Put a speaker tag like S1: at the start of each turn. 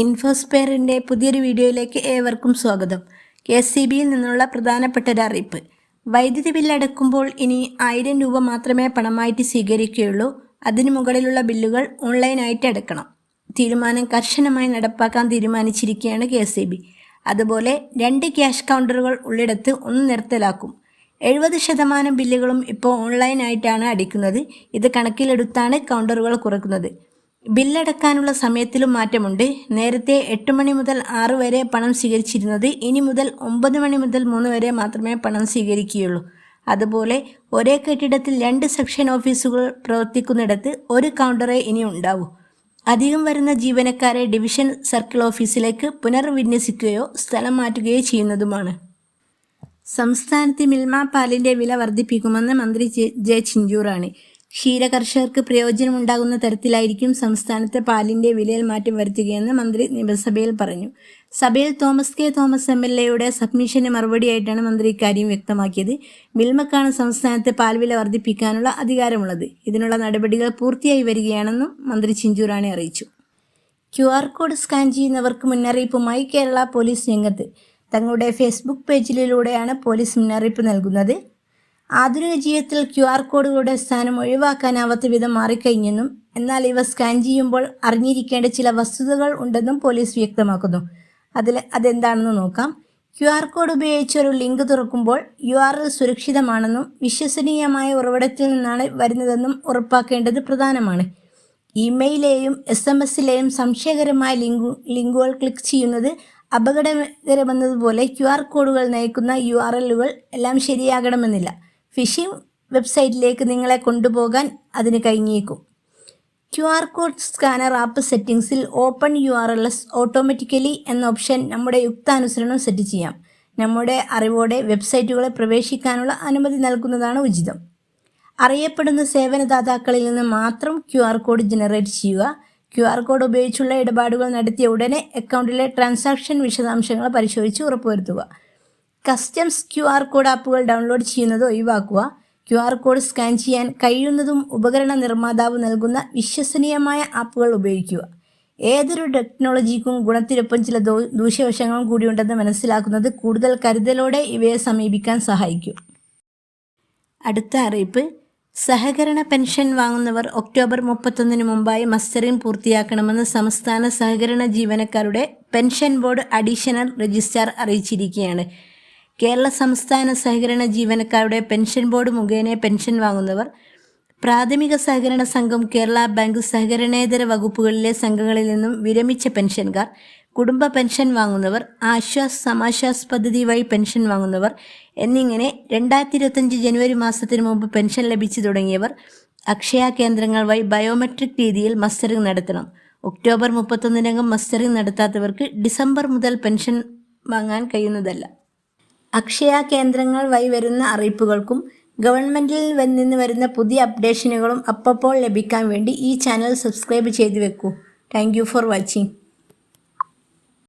S1: ഇൻഫോസ്പെയറിന്റെ പുതിയൊരു വീഡിയോയിലേക്ക് ഏവർക്കും സ്വാഗതം. കെ എസ് സി ബിയിൽ നിന്നുള്ള പ്രധാനപ്പെട്ട ഒരു അറിയിപ്പ്. വൈദ്യുതി ബില്ലടക്കുമ്പോൾ ഇനി ആയിരം രൂപ മാത്രമേ പണമായിട്ട് സ്വീകരിക്കുകയുള്ളൂ. അതിനു മുകളിലുള്ള ബില്ലുകൾ ഓൺലൈനായിട്ട് അടക്കണം. തീരുമാനം കർശനമായി നടപ്പാക്കാൻ തീരുമാനിച്ചിരിക്കുകയാണ് കെ എസ് ബി. അതുപോലെ രണ്ട് ക്യാഷ് കൗണ്ടറുകൾ ഉള്ളിടത്ത് ഒന്ന് നിർത്തലാക്കും. എഴുപത് ശതമാനം ബില്ലുകളും ഇപ്പോൾ ഓൺലൈനായിട്ടാണ് അടിക്കുന്നത്. ഇത് കണക്കിലെടുത്താണ് കൗണ്ടറുകൾ കുറക്കുന്നത്. ബില്ലടക്കാനുള്ള സമയത്തിലും മാറ്റമുണ്ട്. നേരത്തെ എട്ട് മണി മുതൽ ആറ് വരെ പണം സ്വീകരിച്ചിരുന്നത് ഇനി മുതൽ ഒമ്പത് മണി മുതൽ മൂന്ന് വരെ മാത്രമേ പണം സ്വീകരിക്കുകയുള്ളൂ. അതുപോലെ ഒരേ കെട്ടിടത്തിൽ രണ്ട് സെക്ഷൻ ഓഫീസുകൾ പ്രവർത്തിക്കുന്നിടത്ത് ഒരു കൗണ്ടറേ ഇനി ഉണ്ടാവൂ. അധികം വരുന്ന ജീവനക്കാരെ ഡിവിഷൻ സർക്കിൾ ഓഫീസിലേക്ക് പുനർവിന്യസിക്കുകയോ സ്ഥലം മാറ്റുകയോ ചെയ്യുന്നതുമാണ്. സംസ്ഥാനത്ത് മിൽമ പാലിന്റെ വില വർദ്ധിപ്പിക്കുമെന്ന് മന്ത്രി ജെ ചിഞ്ചൂറാണ്. ക്ഷീര കർഷകർക്ക് പ്രയോജനമുണ്ടാകുന്ന തരത്തിലായിരിക്കും സംസ്ഥാനത്തെ പാലിന്റെ വിലയിൽ മാറ്റം വരുത്തുകയെന്ന് മന്ത്രി നിയമസഭയിൽ പറഞ്ഞു. സഭയിൽ Thomas K. Thomas M L എയുടെ സബ്മിഷന് മറുപടിയായിട്ടാണ് മന്ത്രി ഇക്കാര്യം വ്യക്തമാക്കിയത്. മിൽമക്കാണ് സംസ്ഥാനത്തെ പാൽവില വർദ്ധിപ്പിക്കാനുള്ള അധികാരമുള്ളത്. ഇതിനുള്ള നടപടികൾ പൂർത്തിയായി വരികയാണെന്നും മന്ത്രി ചിഞ്ചൂറാണി അറിയിച്ചു. ക്യു ആർ കോഡ് സ്കാൻ ചെയ്യുന്നവർക്ക് മുന്നറിയിപ്പുമായി കേരള പോലീസ് രംഗത്ത്. തങ്ങളുടെ ഫേസ്ബുക്ക് പേജിലൂടെയാണ് പോലീസ് മുന്നറിയിപ്പ് നൽകുന്നത്. ആധുനിക ജീവിതത്തിൽ ക്യു ആർ കോഡുകളുടെ സ്ഥാനം ഒഴിവാക്കാനാവാത്ത വിധം മാറിക്കഴിഞ്ഞെന്നും എന്നാൽ ഇവ സ്കാൻ ചെയ്യുമ്പോൾ അറിഞ്ഞിരിക്കേണ്ട ചില വസ്തുതകൾ ഉണ്ടെന്നും പോലീസ് വ്യക്തമാക്കുന്നു. അതിൽ അതെന്താണെന്ന് നോക്കാം. ക്യു ആർ കോഡ് ഉപയോഗിച്ച് ഒരു ലിങ്ക് തുറക്കുമ്പോൾ യു ആർ എൽ സുരക്ഷിതമാണെന്നും വിശ്വസനീയമായ ഉറവിടത്തിൽ നിന്നാണ് വരുന്നതെന്നും ഉറപ്പാക്കേണ്ടത് പ്രധാനമാണ്. ഇമെയിലെയും എസ് എം എസിലെയും സംശയകരമായ ലിങ്കു ലിങ്കുകൾ ക്ലിക്ക് ചെയ്യുന്നത് അപകടകരമെന്നതുപോലെ ക്യു ആർ കോഡുകൾ നയിക്കുന്ന യു ആർ എല്ലുകൾ എല്ലാം ശരിയാകണമെന്നില്ല. ഫിഷിംഗ് വെബ്സൈറ്റിലേക്ക് നിങ്ങളെ കൊണ്ടുപോകാൻ അതിന് കഴിഞ്ഞേക്കും. Q R code scanner app സെറ്റിംഗ്സിൽ open U R L S automatically എന്ന ഓപ്ഷൻ നമ്മുടെ യുക്താനുസരണം സെറ്റ് ചെയ്യാം. നമ്മുടെ അറിവോടെ വെബ്സൈറ്റുകളെ പ്രവേശിക്കാനുള്ള അനുമതി നൽകുന്നതാണ് ഉചിതം. അറിയപ്പെടുന്ന സേവനദാതാക്കളിൽ നിന്ന് മാത്രം ക്യു ആർ കോഡ് ജനറേറ്റ് ചെയ്യുക. ക്യു ആർ കോഡ് ഉപയോഗിച്ചുള്ള ഇടപാടുകൾ നടത്തിയ ഉടനെ അക്കൗണ്ടിലെ ട്രാൻസാക്ഷൻ വിശദാംശങ്ങൾ പരിശോധിച്ച് ഉറപ്പുവരുത്തുക. കസ്റ്റംസ് ക്യു ആർ കോഡ് ആപ്പുകൾ ഡൗൺലോഡ് ചെയ്യുന്നത് ഒഴിവാക്കുക. ക്യു ആർ കോഡ് സ്കാൻ ചെയ്യാൻ കഴിയുന്നതും ഉപകരണ നിർമ്മാതാവ് നൽകുന്ന വിശ്വസനീയമായ ആപ്പുകൾ ഉപയോഗിക്കുക. ഏതൊരു ടെക്നോളജിക്കും ഗുണത്തിനൊപ്പം ചില ദൂഷ്യവശങ്ങളും കൂടിയുണ്ടെന്ന് മനസ്സിലാക്കുന്നത് കൂടുതൽ കരുതലോടെ ഇവയെ സമീപിക്കാൻ സഹായിക്കും. അടുത്ത അറിയിപ്പ്. സഹകരണ പെൻഷൻ വാങ്ങുന്നവർ ഒക്ടോബർ മുപ്പത്തൊന്നിന് മുമ്പായി മസ്റ്ററിംഗ് പൂർത്തിയാക്കണമെന്ന് സംസ്ഥാന സഹകരണ ജീവനക്കാരുടെ പെൻഷൻ ബോർഡ് അഡീഷണൽ രജിസ്ട്രാർ അറിയിച്ചിരിക്കുകയാണ്. കേരള സംസ്ഥാന സഹകരണ ജീവനക്കാരുടെ പെൻഷൻ ബോർഡ് മുഖേന പെൻഷൻ വാങ്ങുന്നവർ പ്രാഥമിക സഹകരണ സംഘം കേരള ബാങ്ക് സഹകരണേതര വകുപ്പുകളിലെ സംഘങ്ങളിൽ നിന്നും വിരമിച്ച പെൻഷൻകാർ കുടുംബ പെൻഷൻ വാങ്ങുന്നവർ ആശ്വാസ് സമാശ്വാസ് പദ്ധതി വഴി പെൻഷൻ വാങ്ങുന്നവർ എന്നിങ്ങനെ രണ്ടായിരത്തി ഇരുപത്തഞ്ച് ജനുവരി മാസത്തിന് മുമ്പ് പെൻഷൻ ലഭിച്ചു തുടങ്ങിയവർ അക്ഷയ കേന്ദ്രങ്ങൾ വഴി ബയോമെട്രിക് രീതിയിൽ മസ്റ്ററിംഗ് നടത്തണം. ഒക്ടോബർ മുപ്പത്തൊന്നിനകം മസ്റ്ററിംഗ് നടത്താത്തവർക്ക് ഡിസംബർ മുതൽ പെൻഷൻ വാങ്ങാൻ കഴിയുന്നതല്ല. അക്ഷയ കേന്ദ്രങ്ങൾ വഴി വരുന്ന അറിയിപ്പുകൾക്കും ഗവൺമെന്റിൽ നിന്ന് വരുന്ന പുതിയ അപ്ഡേഷനുകളും അപ്പോൾ ലഭിക്കാൻ വേണ്ടി ഈ ചാനൽ സബ്സ്ക്രൈബ് ചെയ്തു വെക്കൂ. Thank for watching.